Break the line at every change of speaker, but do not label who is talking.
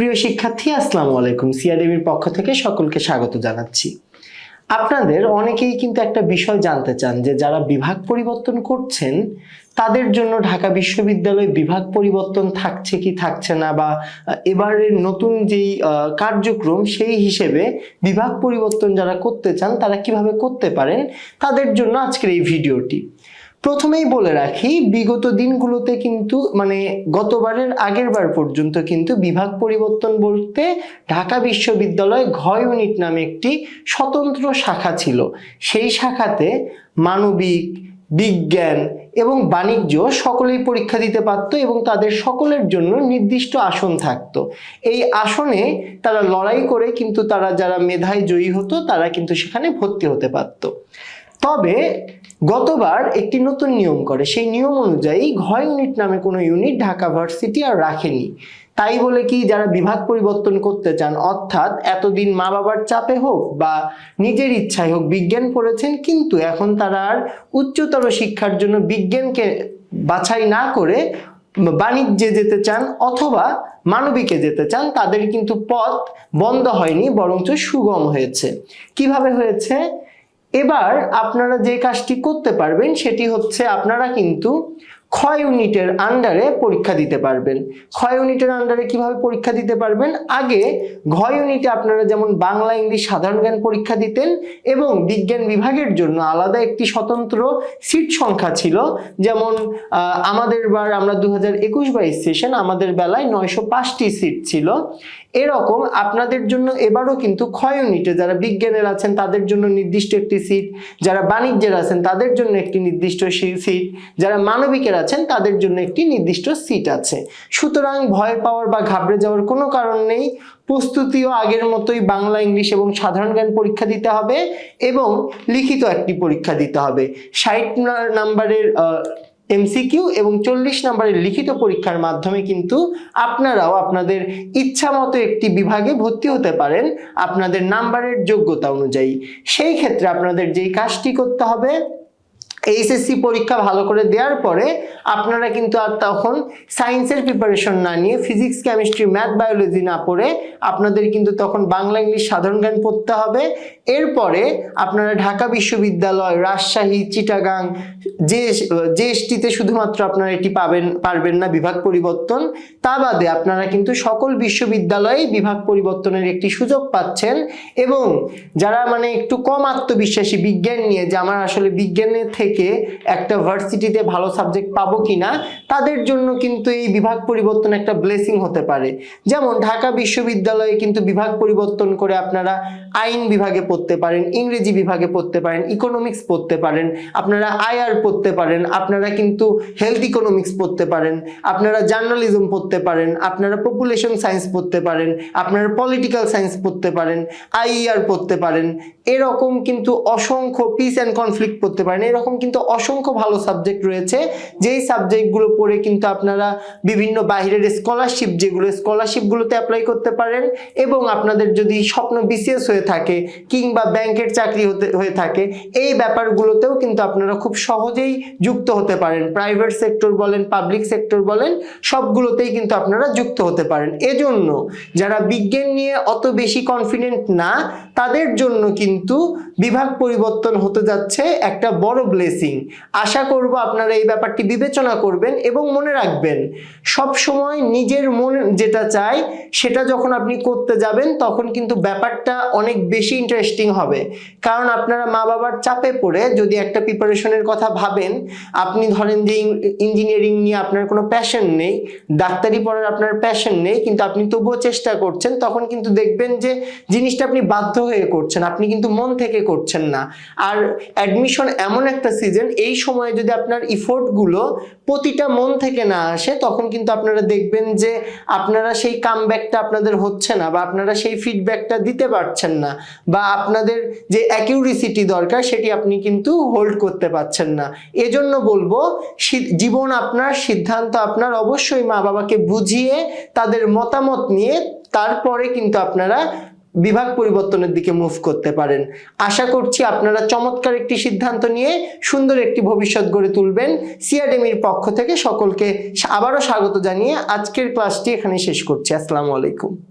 প্রিয় শিক্ষার্থী, আসসালামু আলাইকুম। সিআরডিবির পক্ষ থেকে সকলকে স্বাগত জানাচ্ছি। আপনাদের অনেকেই কিন্তু একটা বিষয় জানতে চান যে যারা বিভাগ পরিবর্তন করছেন, তাদের জন্য ঢাকা বিশ্ববিদ্যালয়ে বিভাগ পরিবর্তন থাকছে কি থাকছে না বা এবারের নতুন যেই কার্যক্রম সেই হিসেবে বিভাগ পরিবর্তন যারা করতে চান, তারা কীভাবে করতে পারেন, তাদের জন্য আজকের এই ভিডিওটি। প্রথমেই বলে রাখি, বিগত দিনগুলোতে কিন্তু মানে গতবারের আগের বার পর্যন্ত কিন্তু বিভাগ পরিবর্তন বলতে ঢাকা বিশ্ববিদ্যালয় ঘ ইউনিট নামে একটি স্বতন্ত্র শাখা ছিল। সেই শাখাতে মানবিক, বিজ্ঞান এবং বাণিজ্য সকলেই পরীক্ষা দিতে পারতো এবং তাদের সকলের জন্য নির্দিষ্ট আসন থাকতো। এই আসনে তারা লড়াই করে কিন্তু তারা যারা মেধায় জয়ী হতো তারা কিন্তু সেখানে ভর্তি হতে পারতো। তবে গতবার একটি নতুন নিয়ম করে। সেই নিয়ম অনুযায়ী ঘ ইউনিট নামে কোনো ইউনিট ঢাকা ভার্সিটি আর রাখেনি। তাই বলে কি যারা বিভাগ পরিবর্তন করতে চান, অর্থাৎ এতদিন মা বাবার চাপে হোক বা নিজের ইচ্ছায় হোক বিজ্ঞান পড়েছেন, কিন্তু এখন তারা আর উচ্চতর শিক্ষার জন্য বিজ্ঞানকে বাছাই না করে বাণিজ্যে যেতে চান অথবা মানবিকে যেতে চান, তাদের কিন্তু পথ বন্ধ হয়নি, বরঞ্চ সুগম হয়েছে। কীভাবে হয়েছে? এবার আপনারা যে কাজটি করতে পারবেন, সেটি হচ্ছে আপনারা কিন্তু ক্ষয় ইউনিটের আন্ডারে পরীক্ষা দিতে পারবেন। ক্ষয় ইউনিটের আন্ডারে কীভাবে পরীক্ষা দিতে পারবেন? আগে ঘয় ইউনিটে আপনারা যেমন বাংলা, ইংলিশ সাধারণ জ্ঞান পরীক্ষা দিতেন এবং বিজ্ঞান বিভাগের জন্য আলাদা একটি স্বতন্ত্র সিট সংখ্যা ছিল। যেমন আমাদের বার আমরা দু হাজার একুশ বাইশ সেশন আমাদের বেলায় নয়শো পাঁচটি সিট ছিল। এরকম আপনাদের জন্য এবারও কিন্তু ক্ষয় ইউনিটে যারা বিজ্ঞানের আছেন, তাদের জন্য নির্দিষ্ট একটি সিট যারা বাণিজ্যের আছেন, তাদের জন্য একটি নির্দিষ্ট সিট যারা মানবিকের আছেন, তাদের জন্য একটি নির্দিষ্ট সিট আছে। সুতরাং ভয় পাওয়ার বা ঘাবড়ে যাওয়ার কোনো কারণ নেই। প্রস্তুতিও আগের মতোই বাংলা, ইংলিশ এবং সাধারণ জ্ঞান পরীক্ষা দিতে হবে এবং লিখিত একটি পরীক্ষা দিতে হবে। ষাট নাম্বারের এমসিকিউ এবং চল্লিশ নম্বরের লিখিত পরীক্ষার মাধ্যমে কিন্তু আপনারাও আপনাদের ইচ্ছা মতো একটি বিভাগে ভর্তি হতে পারেন আপনাদের নাম্বারের যোগ্যতা অনুযায়ী। সেই ক্ষেত্রে আপনাদের যেই কাজটি করতে হবে এইচএসসি পরীক্ষা ভালো করে দেওয়ার পরে আপনারা কিন্তু আর তখন সায়েন্সের প্রিপারেশন না নিয়ে ফিজিক্স কেমিস্ট্রি ম্যাথ বায়োলজি না পড়ে আপনাদের কিন্তু তখন বাংলা, ইংলিশ সাধারণ জ্ঞান পড়তে হবে। এরপরে আপনারা ঢাকা বিশ্ববিদ্যালয়, রাজশাহী, চিটাগাং, যে জেএসটিতে শুধুমাত্র আপনারা এটি পাবেন, পারবেন না বিভাগ পরিবর্তন, তা বাদে আপনারা কিন্তু সকল বিশ্ববিদ্যালয়ে বিভাগ পরিবর্তনের একটি সুযোগ পাচ্ছেন এবং যারা মানে একটু কম আত্মবিশ্বাসী, বিজ্ঞান নিয়ে যে আমার আসলে বিজ্ঞানের থেকে একটা ভার্সিটিতে ভালো সাবজেক্ট পাবো কিনা তাদের জন্য কিন্তু এই বিভাগ পরিবর্তন একটা ব্লেসিং হতে পারে যেমন ঢাকা বিশ্ববিদ্যালয়ে কিন্তু বিভাগ পরিবর্তন করে আপনারা আইন বিভাগে পড়তে পারেন ইংরেজি বিভাগে পড়তে পারেন ইকোনমিক্স পড়তে পারেন আপনারা আইআর পড়তে পারেন আপনারা কিন্তু হেলথ ইকোনমিক্স পড়তে পারেন আপনারা জার্নালিজম পড়তে পারেন আপনারা পপুলেশন সায়েন্স পড়তে পারেন আপনারা পলিটিক্যাল সায়েন্স পড়তে পারেন আইআর পড়তে পারেন এরকম কিন্তু অসংখ্য পিস অ্যান্ড কনফ্লিক্ট পড়তে পারেন এরকম কিন্তু অসংখ্য ভালো সাবজেক্ট রয়েছে। যেই সাবজেক্টগুলো পড়ে কিন্তু আপনারা বিভিন্ন বাইরের স্কলারশিপ যেগুলো স্কলারশিপগুলোতে অ্যাপ্লাই করতে পারেন এবং আপনাদের যদি স্বপ্ন বিসিএস হয়ে থাকে কিংবা ব্যাংকের চাকরি হতে, হয়ে থাকে, এই ব্যাপারগুলোতেও কিন্তু আপনারা খুব সহজেই যুক্ত হতে পারেন। প্রাইভেট সেক্টর বলেন পাবলিক সেক্টর বলেন, সবগুলোতেই কিন্তু আপনারা যুক্ত হতে পারেন। এজন্য যারা বিজ্ঞান নিয়ে অত বেশি কনফিডেন্ট না, তাদের জন্য কিন্তু বিভাগ পরিবর্তন হতে যাচ্ছে একটা বড় ব্লেসিং আশা করব আপনারা এই ব্যাপারটি বিবেচনা করবেন এবং মনে রাখবেন সব সময় নিজের মন যেটা চায় সেটা যখন আপনি করতে যাবেন, তখন কিন্তু ব্যাপারটা অনেক বেশি ইন্টারেস্টিং হবে। কারণ আপনারা মা বাবার চাপে পড়ে যদি একটা প্রিপারেশনের কথা ভাবেন, আপনি ধরেন যে ইঞ্জিনিয়ারিং নিয়ে আপনার কোনো প্যাশন নেই, ডাক্তারি পড়ার আপনার প্যাশন নেই, কিন্তু আপনি তবুও চেষ্টা করছেন, তখন কিন্তু দেখবেন যে জিনিসটা আপনি বাধ্য হয়ে করছেন, আপনি কিন্তু মন থেকে করছেন না। আর অ্যাডমিশন এমন একটা সিজন এই সময়ে যদি আপনার ইফোর্টগুলো প্রতিটা মন থেকে না আসে, তখন কিন্তু আপনারা দেখবেন যে আপনারা সেই কামব্যাকটা আপনাদের হচ্ছে না, বা আপনারা সেই ফিডব্যাকটা দিতে পারছেন না, বা আপনাদের যে অ্যাকিউরিসিটি দরকার, সেটি আপনি কিন্তু হোল্ড করতে পারছেন না। এজন্য বলব জীবন আপনার, সিদ্ধান্ত আপনার, অবশ্যই মা বাবাকে বুঝিয়ে তাদের মতামত নিয়ে, তারপরে কিন্তু আপনারা বিভাগ পরিবর্তনের দিকে মুভ করতে পারেন। আশা করছি আপনারা চমৎকার একটি সিদ্ধান্ত নিয়ে সুন্দর একটি ভবিষ্যৎ গড়ে তুলবেন। সিআরডেমির পক্ষ থেকে সকলকে আবারও স্বাগত জানিয়ে আজকের ক্লাসটি এখানে শেষ করছি। আসসালামু আলাইকুম।